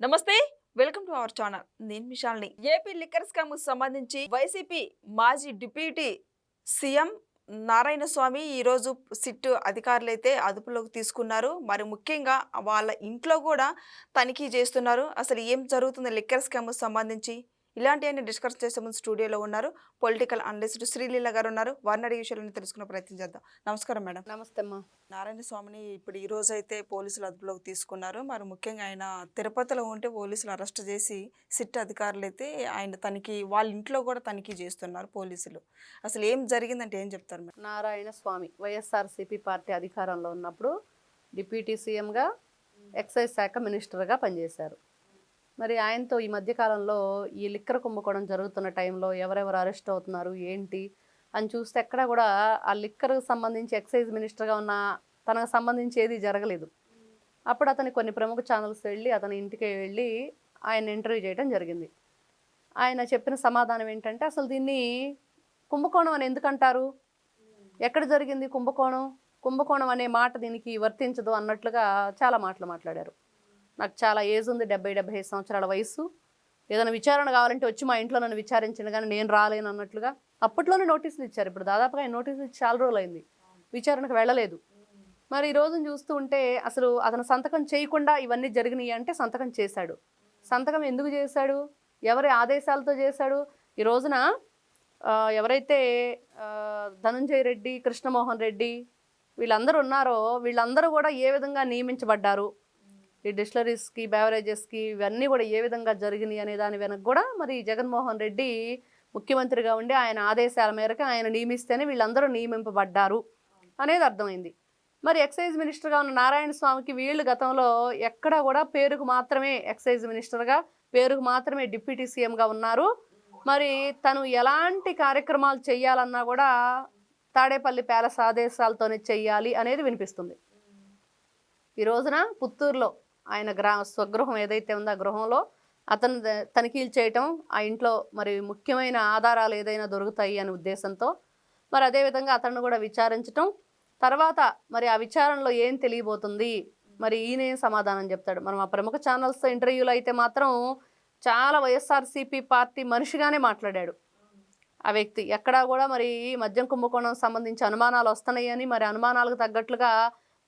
నమస్తే welcome to our channel. నేను మిషాల్ని. ఏపీ లిక్కర్ స్కామ్ సంబంధించి వైసీపీ మాజీ డిప్యూటీ సీఎం నారాయణ స్వామి ఈరోజు సిట్ అధికారులైతే అదుపులోకి తీసుకున్నారు. మరి ముఖ్యంగా వాళ్ళ ఇంట్లో కూడా తనిఖీ చేస్తున్నారు. అసలు ఏం జరుగుతుంది లిక్కర్ స్కామ్ సంబంధించి? ఇలాంటివన్నీ డిస్కస్ చేసే ముందు స్టూడియోలో ఉన్నారు పొలిటికల్ అనలిస్ట్ శ్రీలీల గారు ఉన్నారు. వారిని అడిగే విషయాలను తెలుసుకునే ప్రయత్నం చేద్దాం. నమస్కారం మేడం. నమస్తే అమ్మా. నారాయణ స్వామిని ఇప్పుడు ఈ రోజు అయితే పోలీసులు అదుపులోకి తీసుకున్నారు. మరి ముఖ్యంగా ఆయన తిరుపతిలో ఉంటే పోలీసులు అరెస్ట్ చేసి సిట్ అధికారులు అయితే ఆయన తనిఖీ వాళ్ళ ఇంట్లో కూడా తనిఖీ చేస్తున్నారు పోలీసులు. అసలు ఏం జరిగిందంటే ఏం చెప్తారు madam? Narayana Swamy YSRCP party అధికారంలో ఉన్నప్పుడు డిప్యూటీ సీఎంగా ఎక్సైజ్ శాఖ మినిస్టర్గా పనిచేశారు. మరి ఆయనతో ఈ మధ్యకాలంలో ఈ లిక్కర్ కుంభకోణం జరుగుతున్న టైంలో ఎవరెవరు అరెస్ట్ అవుతున్నారు ఏంటి అని చూస్తే ఎక్కడ కూడా ఆ లిక్కర్కి సంబంధించి ఎక్సైజ్ మినిస్టర్గా ఉన్న తనకు సంబంధించి ఏది జరగలేదు. అప్పుడు అతని కొన్ని ప్రముఖ ఛానల్స్ వెళ్ళి అతని ఇంటికి వెళ్ళి ఆయన ఇంటర్వ్యూ చేయడం జరిగింది. ఆయన చెప్పిన సమాధానం ఏంటంటే అసలు దీన్ని కుంభకోణం అని ఎందుకంటారు? ఎక్కడ జరిగింది కుంభకోణం? కుంభకోణం అనే మాట దీనికి వర్తించదు అన్నట్లుగా చాలా మాటలు మాట్లాడారు. నాకు చాలా ఏజ్ ఉంది డెబ్బై డెబ్బై ఐదు సంవత్సరాల వయసు ఏదైనా విచారణ కావాలంటే వచ్చి మా ఇంట్లో నన్ను విచారించండి కానీ నేను రాలేను అన్నట్లుగా అప్పట్లోనే నోటీసులు ఇచ్చారు. ఇప్పుడు దాదాపుగా ఆయన నోటీసులు ఇచ్చి చాలా రోజులు అయింది. విచారణకు వెళ్ళలేదు. మరి ఈ రోజును చూస్తూ ఉంటే అసలు అతను సంతకం చేయకుండా ఇవన్నీ జరిగినాయి అంటే సంతకం చేశాడు. సంతకం ఎందుకు చేశాడు? ఎవరి ఆదేశాలతో చేశాడు? ఈ రోజున ఎవరైతే ధనంజయ రెడ్డి కృష్ణమోహన్ రెడ్డి వీళ్ళందరూ ఉన్నారో వీళ్ళందరూ కూడా ఏ విధంగా నియమించబడ్డారు? ఈ డిస్టిలరీస్కి బ్యావరేజెస్కి ఇవన్నీ కూడా ఏ విధంగా జరిగినాయి అనే దాని వెనక కూడా మరి జగన్మోహన్ రెడ్డి ముఖ్యమంత్రిగా ఉండి ఆయన ఆదేశాల మేరకు ఆయన నియమిస్తేనే వీళ్ళందరూ నియమింపబడ్డారు అనేది అర్థమైంది. మరి ఎక్సైజ్ మినిస్టర్గా ఉన్న నారాయణ స్వామికి వీళ్ళు గతంలో ఎక్కడా కూడా పేరుకు మాత్రమే ఎక్సైజ్ మినిస్టర్గా పేరుకు మాత్రమే డిప్యూటీ సీఎంగా ఉన్నారు. మరి తను ఎలాంటి కార్యక్రమాలు చేయాలన్నా కూడా తాడేపల్లి ప్యాలెస్ ఆదేశాలతోనే చెయ్యాలి అనేది వినిపిస్తుంది. ఈ రోజున పుత్తూరులో ఆయన గ్రా స్వగృహం ఏదైతే ఉందో ఆ గృహంలో అతను తనిఖీలు చేయటం ఆ ఇంట్లో మరి ముఖ్యమైన ఆధారాలు ఏదైనా దొరుకుతాయి అనే ఉద్దేశంతో మరి అదేవిధంగా అతన్ని కూడా విచారించటం. తర్వాత మరి ఆ విచారణలో ఏం తెలియబోతుంది? మరి ఈయన సమాధానం చెప్తాడు? మనం ఆ ప్రముఖ ఛానల్స్ ఇంటర్వ్యూలో అయితే మాత్రం చాలా వైఎస్ఆర్సీపీ పార్టీ మనిషిగానే మాట్లాడాడు. ఆ వ్యక్తి ఎక్కడా కూడా మరి ఈ మద్యం కుంభకోణం సంబంధించి అనుమానాలు వస్తున్నాయని మరి అనుమానాలకు తగ్గట్లుగా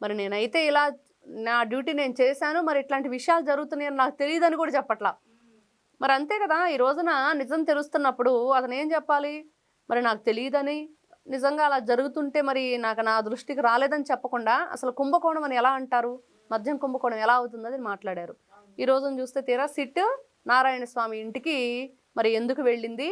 మరి నేనైతే ఇలా నా డ్యూటీ నేను చేశాను మరి ఇట్లాంటి విషయాలు జరుగుతున్నాయని నాకు తెలియదని కూడా చెప్పట్లా. మరి అంతే కదా ఈ రోజున నిజం తెలుస్తున్నప్పుడు అతను ఏం చెప్పాలి? మరి నాకు తెలియదని నిజంగా అలా జరుగుతుంటే మరి నాకు నా దృష్టికి రాలేదని చెప్పకుండా అసలు కుంభకోణం అని ఎలా అంటారు? మద్యం కుంభకోణం ఎలా అవుతుందని మాట్లాడారు. ఈ రోజున చూస్తే తీరా సిట్ నారాయణ స్వామి ఇంటికి మరి ఎందుకు వెళ్ళింది?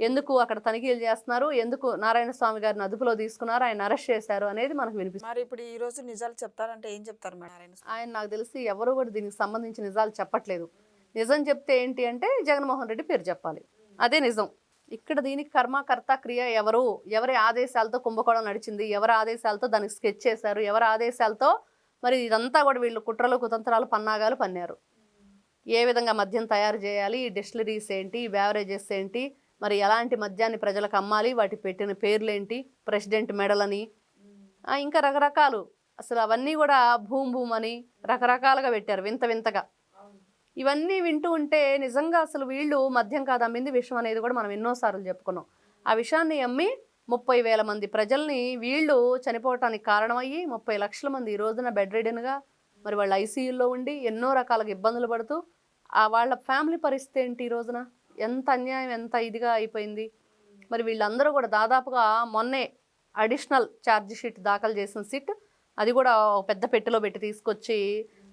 ఎందుకు అక్కడ తనిఖీలు చేస్తున్నారు? ఎందుకు నారాయణ స్వామి గారిని అదుపులో తీసుకున్నారు? ఆయన అరెస్ట్ చేశారు అనేది మనకు వినిపిస్తుంది. మరి ఇప్పుడు ఈ రోజు నిజాలు చెప్తారంటే ఏం చెప్తారు మేడం నారాయణ? ఆయన నాకు తెలిసి ఎవరు కూడా దీనికి సంబంధించి నిజాలు చెప్పట్లేదు. నిజం చెప్తే ఏంటి అంటే జగన్మోహన్ రెడ్డి పేరు చెప్పాలి. అదే నిజం. ఇక్కడ దీనికి కర్మకర్త క్రియ ఎవరు? ఎవరి ఆదేశాలతో కుంభకోణం నడిచింది? ఎవరి ఆదేశాలతో దానికి స్కెచ్ చేశారు? ఎవరి ఆదేశాలతో మరి ఇదంతా కూడా వీళ్ళు కుట్రలు కుతంత్రాలు పన్నాగాలు పన్నారు. ఏ విధంగా మద్యం తయారు చేయాలి? ఈ డిస్టిలరీస్ ఏంటి? ఈ బ్యావరేజెస్ ఏంటి? మరి ఎలాంటి మద్యాన్ని ప్రజలకు అమ్మాలి? వాటి పెట్టిన పేర్లేంటి? ప్రెసిడెంట్ మెడలని ఇంకా రకరకాలు. అసలు అవన్నీ కూడా భూమ్ భూమ్ అని రకరకాలుగా పెట్టారు వింత వింతగా. ఇవన్నీ వింటూ ఉంటే నిజంగా అసలు వీళ్ళు మద్యం కాదు అమ్మింది విషం అనేది కూడా మనం ఎన్నోసార్లు చెప్పుకున్నాం. ఆ విషయాన్ని అమ్మి ముప్పై వేల మంది ప్రజల్ని వీళ్ళు చనిపోవటానికి కారణమయ్యి ముప్పై లక్షల మంది ఈ రోజున బెడ్ రిడెన్గా మరి వాళ్ళు ఐసీయూలో ఉండి ఎన్నో రకాలుగా ఇబ్బందులు పడుతూ ఆ వాళ్ళ ఫ్యామిలీ పరిస్థితి ఏంటి ఈ రోజున? ఎంత అన్యాయం ఎంత ఇదిగా అయిపోయింది. మరి వీళ్ళందరూ కూడా దాదాపుగా మొన్నే అడిషనల్ ఛార్జ్ షీట్ దాఖలు చేసిన సిట్ అది కూడా పెద్ద పెట్టెలో పెట్టి తీసుకొచ్చి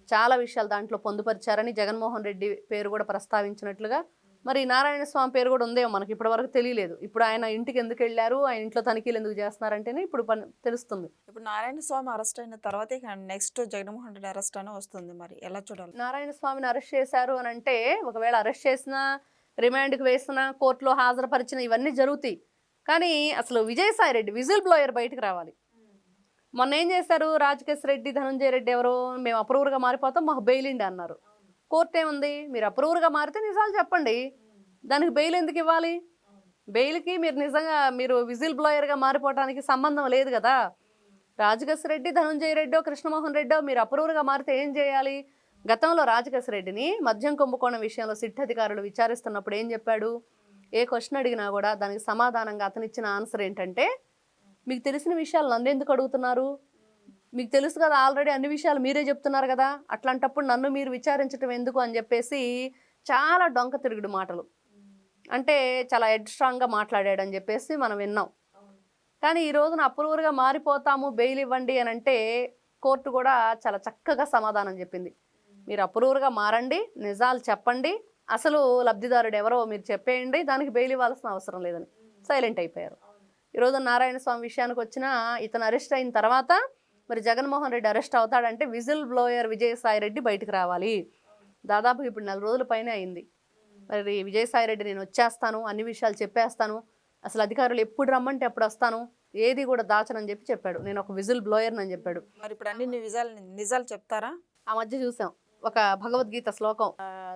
చాలా విషయాలు దాంట్లో పొందుపరిచారని జగన్మోహన్ రెడ్డి పేరు కూడా ప్రస్తావించినట్లుగా. మరి నారాయణ స్వామి పేరు కూడా ఉందేమో మనకి ఇప్పటివరకు తెలియలేదు. ఇప్పుడు ఆయన ఇంటికి ఎందుకు వెళ్ళారు? ఆయన ఇంట్లో తనిఖీలు ఎందుకు చేస్తున్నారంటేనే ఇప్పుడు పని తెలుస్తుంది. ఇప్పుడు నారాయణ స్వామి అరెస్ట్ అయిన తర్వాతే నెక్స్ట్ జగన్మోహన్ రెడ్డి అరెస్ట్ అని వస్తుంది మరి. ఎలా చూడాలి? నారాయణ స్వామిని అరెస్ట్ చేశారు అని అంటే ఒకవేళ అరెస్ట్ చేసినా రిమాండ్కి వేస్తున్న కోర్టులో హాజరుపరిచిన ఇవన్నీ జరుగుతాయి. కానీ అసలు విజయసాయి రెడ్డి విజిల్ బ్లోయర్ బయటకు రావాలి. మొన్న ఏం చేశారు? రాజకేశ్ రెడ్డి ధనంజయ రెడ్డి ఎవరు మేము అప్రూవర్గా మారిపోతాం మాకు బెయిలిండి అన్నారు. కోర్టు ఏముంది? మీరు అప్రూవర్గా మారితే నిజాలు చెప్పండి. దానికి బెయిల్ ఎందుకు ఇవ్వాలి? బెయిల్కి మీరు నిజంగా మీరు విజిల్ బ్లోయర్గా మారిపోవడానికి సంబంధం లేదు కదా. రాజకేశ్ రెడ్డి ధనంజయ రెడ్డో కృష్ణమోహన్ రెడ్డో మీరు అప్రూవర్గా మారితే ఏం చేయాలి? గతంలో రాజకేశరెడ్డిని మద్యం కుంభకోణం విషయంలో సిట్ అధికారులు విచారిస్తున్నప్పుడు ఏం చెప్పాడు? ఏ క్వశ్చన్ అడిగినా కూడా దానికి సమాధానంగా అతను ఇచ్చిన ఆన్సర్ ఏంటంటే మీకు తెలిసిన విషయాలు నన్ను ఎందుకు అడుగుతున్నారు? మీకు తెలుసు కదా ఆల్రెడీ అన్ని విషయాలు మీరే చెప్తున్నారు కదా అట్లాంటప్పుడు నన్ను మీరు విచారించడం ఎందుకు? అని చెప్పేసి చాలా డొంక తిరుగుడు మాటలు. అంటే చాలా హెడ్ స్ట్రాంగ్గా అని చెప్పేసి మనం విన్నాం. కానీ ఈ రోజున అప్రూవర్గా మారిపోతాము బెయిల్ ఇవ్వండి అని అంటే కోర్టు కూడా చాలా చక్కగా సమాధానం చెప్పింది. మీరు అప్రూవర్గా మారండి నిజాలు చెప్పండి. అసలు లబ్ధిదారుడు ఎవరో మీరు చెప్పేయండి దానికి బెయిల్ ఇవ్వాల్సిన అవసరం లేదని సైలెంట్ అయిపోయారు. ఈరోజు నారాయణ స్వామి విషయానికి వచ్చిన ఇతను అరెస్ట్ అయిన తర్వాత మరి జగన్మోహన్ రెడ్డి అరెస్ట్ అవుతాడంటే విజిల్ బ్లోయర్ విజయసాయి రెడ్డి బయటకు రావాలి. దాదాపు ఇప్పుడు నెల రోజుల పైనే అయింది. మరి విజయసాయి రెడ్డి నేను వచ్చేస్తాను అన్ని విషయాలు చెప్పేస్తాను. అసలు అధికారులు ఎప్పుడు రమ్మంటే ఎప్పుడు వస్తాను. ఏది కూడా దాచనని చెప్పి చెప్పాడు. నేను ఒక విజిల్ బ్లోయర్ అని చెప్పాడు. మరి ఇప్పుడు అన్ని నిజాలు నిజాలు చెప్తారా? ఆ మధ్య చూసాం. ఒక భగవద్గీత శ్లోకం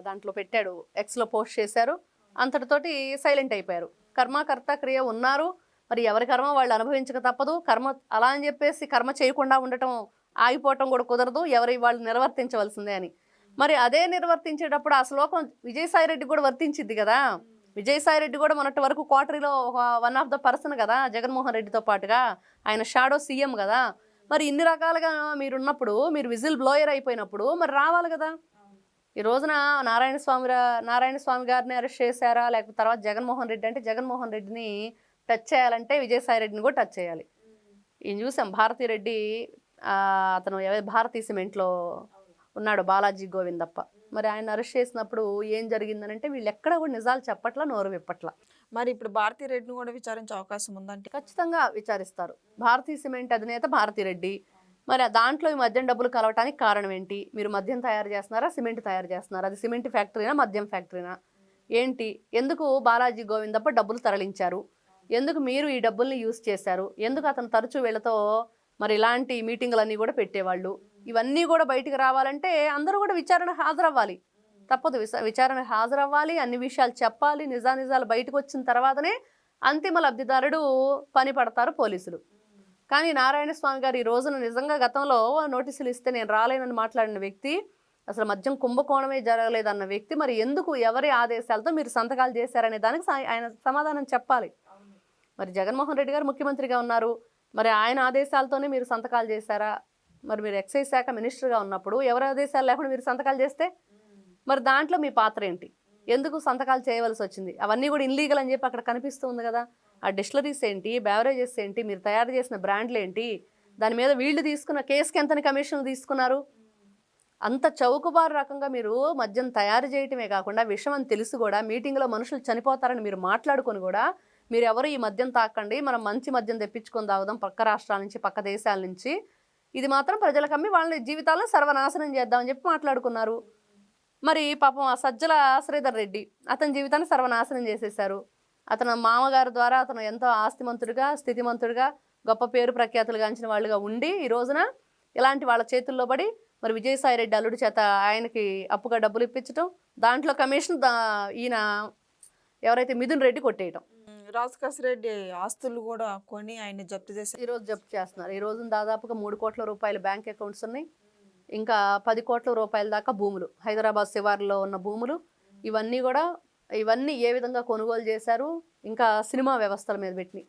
దాంట్లో పెట్టాడు. ఎక్స్లో పోస్ట్ చేశారు. అంతటితోటి సైలెంట్ అయిపోయారు. కర్మకర్త క్రియ ఉన్నారు. మరి ఎవరి కర్మ వాళ్ళు అనుభవించక తప్పదు. కర్మ అలా అని చెప్పేసి కర్మ చేయకుండా ఉండటం ఆగిపోవటం కూడా కుదరదు. ఎవరి వాళ్ళు నిర్వర్తించవలసిందే అని. మరి అదే నిర్వర్తించేటప్పుడు ఆ శ్లోకం విజయసాయి రెడ్డి కూడా వర్తించింది కదా. విజయసాయి రెడ్డి కూడా మొన్నటి వరకు క్వార్టరీలో ఒక వన్ ఆఫ్ ద పర్సన్ కదా జగన్మోహన్ రెడ్డితో పాటుగా. ఆయన షాడో సీఎం కదా. మరి ఇన్ని రకాలుగా మీరు ఉన్నప్పుడు మీరు విజిల్ బ్లోయర్ అయిపోయినప్పుడు మరి రావాలి కదా. ఈ రోజున నారాయణ స్వామి నారాయణ స్వామి గారిని అరెస్ట్ చేశారా? లేకపోతే తర్వాత జగన్మోహన్ రెడ్డి అంటే జగన్మోహన్ రెడ్డిని టచ్ చేయాలంటే విజయసాయి రెడ్డిని కూడా టచ్ చేయాలి. ఈయన చూసాం భారతీ రెడ్డి అతను భారతీ సిమెంట్లో ఉన్నాడు బాలాజీ గోవిందప్ప. మరి ఆయన అరెస్ట్ చేసినప్పుడు ఏం జరిగిందనంటే వీళ్ళు ఎక్కడ కూడా నిజాలు చెప్పట్లా నోరు విప్పట్లా. మరి ఇప్పుడు భారతీ రెడ్డిని కూడా విచారించే అవకాశం ఉందంటే? ఖచ్చితంగా విచారిస్తారు. భారతీ సిమెంట్ అధినేత భారతిరెడ్డి మరి దాంట్లో ఈ మద్యం డబ్బులు కలవటానికి కారణం ఏంటి? మీరు మద్యం తయారు చేస్తున్నారా? సిమెంట్ తయారు చేస్తున్నారా? అది సిమెంట్ ఫ్యాక్టరీనా? మద్యం ఫ్యాక్టరీనా? ఏంటి? ఎందుకు బాలాజీ గోవిందప్ప డబ్బులు తరలించారు? ఎందుకు మీరు ఈ డబ్బుల్ని యూజ్ చేశారు? ఎందుకు అతను తరచూ వీళ్ళతో మరి ఇలాంటి మీటింగులన్నీ కూడా పెట్టేవాళ్ళు? ఇవన్నీ కూడా బయటికి రావాలంటే అందరూ కూడా విచారణ హాజరవ్వాలి. తప్పదు. విచారణ హాజరవ్వాలి అన్ని విషయాలు చెప్పాలి నిజానిజాలు బయటకు వచ్చిన తర్వాతనే అంతిమ లబ్ధిదారుడు పని పడతారు పోలీసులు. కానీ నారాయణ స్వామి గారు ఈ రోజున నిజంగా గతంలో నోటీసులు ఇస్తే నేను రాలేనని మాట్లాడిన వ్యక్తి అసలు మద్యం కుంభకోణమే జరగలేదన్న వ్యక్తి మరి ఎందుకు ఎవరి ఆదేశాలతో మీరు సంతకాలు చేశారనే దానికి ఆయన సమాధానం చెప్పాలి. మరి జగన్మోహన్ రెడ్డి గారు ముఖ్యమంత్రిగా ఉన్నారు. మరి ఆయన ఆదేశాలతోనే మీరు సంతకాలు చేశారా? మరి మీరు ఎక్సైజ్ శాఖ మినిస్టర్గా ఉన్నప్పుడు ఎవరి ఆదేశాలు లేకుండా మీరు సంతకాలు చేస్తే? మరి దాంట్లో మీ పాత్ర ఏంటి? ఎందుకు సంతకాలు చేయవలసి వచ్చింది? అవన్నీ కూడా ఇన్లీగల్ అని చెప్పి అక్కడ కనిపిస్తుంది కదా. ఆ డిస్టిలరీస్ ఏంటి? బ్యావరేజెస్ ఏంటి? మీరు తయారు చేసిన బ్రాండ్లు ఏంటి? దాని మీద వీళ్ళు తీసుకున్న కేసుకి ఎంతని కమిషన్లు తీసుకున్నారు? అంత చౌకబారు రకంగా మీరు మద్యం తయారు చేయటమే కాకుండా విషయం అని తెలిసి కూడా మీటింగ్లో మనుషులు చనిపోతారని మీరు మాట్లాడుకొని కూడా మీరు ఎవరు ఈ మద్యం తాకండి మనం మంచి మద్యం తెప్పించుకొని తాగుదాం పక్క రాష్ట్రాల నుంచి పక్క దేశాల నుంచి. ఇది మాత్రం ప్రజలకు అమ్మి వాళ్ళ జీవితాలను సర్వనాశనం చేద్దామని చెప్పి మాట్లాడుకున్నారు. మరి పాపం ఆ సజ్జల శ్రీధర్ రెడ్డి అతని జీవితాన్ని సర్వనాశనం చేసేశారు. అతను మామగారు ద్వారా అతను ఎంతో ఆస్తిమంతుడిగా స్థితిమంతుడిగా గొప్ప పేరు ప్రఖ్యాతులు గాంచిన వాళ్ళుగా ఉండి ఈ రోజున ఇలాంటి వాళ్ళ చేతుల్లో పడి మరి విజయసాయి రెడ్డి అల్లుడి చేత ఆయనకి అప్పుగా డబ్బులు ఇప్పించడం దాంట్లో కమిషన్ ఈయన ఎవరైతే మిథున్ రెడ్డి కొట్టేయటం. రాజకాశ్ రెడ్డి ఆస్తులు కూడా కొని ఆయన జప్తు చేసి ఈ రోజు జప్తు చేస్తున్నారు. ఈ రోజు దాదాపుగా మూడు కోట్ల రూపాయల బ్యాంక్ అకౌంట్స్ ఉన్నాయి. ఇంకా పది కోట్ల రూపాయల దాకా భూములు హైదరాబాద్ శివార్లో ఉన్న భూములు ఇవన్నీ కూడా ఇవన్నీ ఏ విధంగా కొనుగోలు చేశారు ఇంకా సినిమా వ్యవస్థల మీద పెట్టినాయి.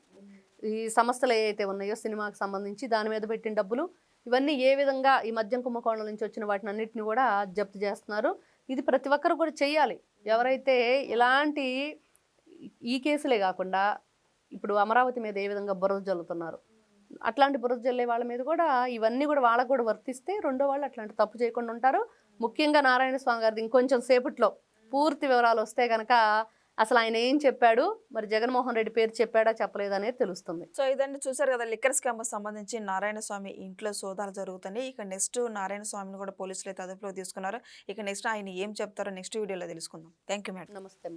ఈ సంస్థలు ఏవైతే ఉన్నాయో సినిమాకి సంబంధించి దాని మీద పెట్టిన డబ్బులు ఇవన్నీ ఏ విధంగా ఈ మద్యం కుంభకోణం నుంచి వచ్చిన వాటిని అన్నింటినీ కూడా జప్తు చేస్తున్నారు. ఇది ప్రతి ఒక్కరు కూడా చేయాలి ఎవరైతే ఇలాంటి ఈ కేసులే కాకుండా ఇప్పుడు అమరావతి మీద ఏ విధంగా బురద జల్లుతున్నారు అట్లాంటి బురద జల్లే వాళ్ళ మీద కూడా ఇవన్నీ కూడా వాళ్ళకు కూడా వర్తిస్తే రెండో వాళ్ళు అట్లాంటి తప్పు చేయకుండా ఉంటారు. ముఖ్యంగా నారాయణ స్వామి గారిది ఇంకొంచెం సేపట్లో పూర్తి వివరాలు వస్తే కనుక అసలు ఆయన ఏం చెప్పాడు? మరి జగన్మోహన్ రెడ్డి పేరు చెప్పాడా? చెప్పలేదా? అనేది తెలుస్తుంది. సో ఇదండి చూసారు కదా లిక్కర్ స్కామ్ సంబంధించి నారాయణ స్వామి ఇంట్లో సోదాలు జరుగుతున్నాయి. ఇక నెక్స్ట్ నారాయణ స్వామిని కూడా పోలీసులు అయితే అదుపులో తీసుకున్నారు. ఇక నెక్స్ట్ ఆయన ఏం చెప్తారో నెక్స్ట్ వీడియోలో తెలుసుకుందాం. థ్యాంక్ యూ మేడం నమస్తే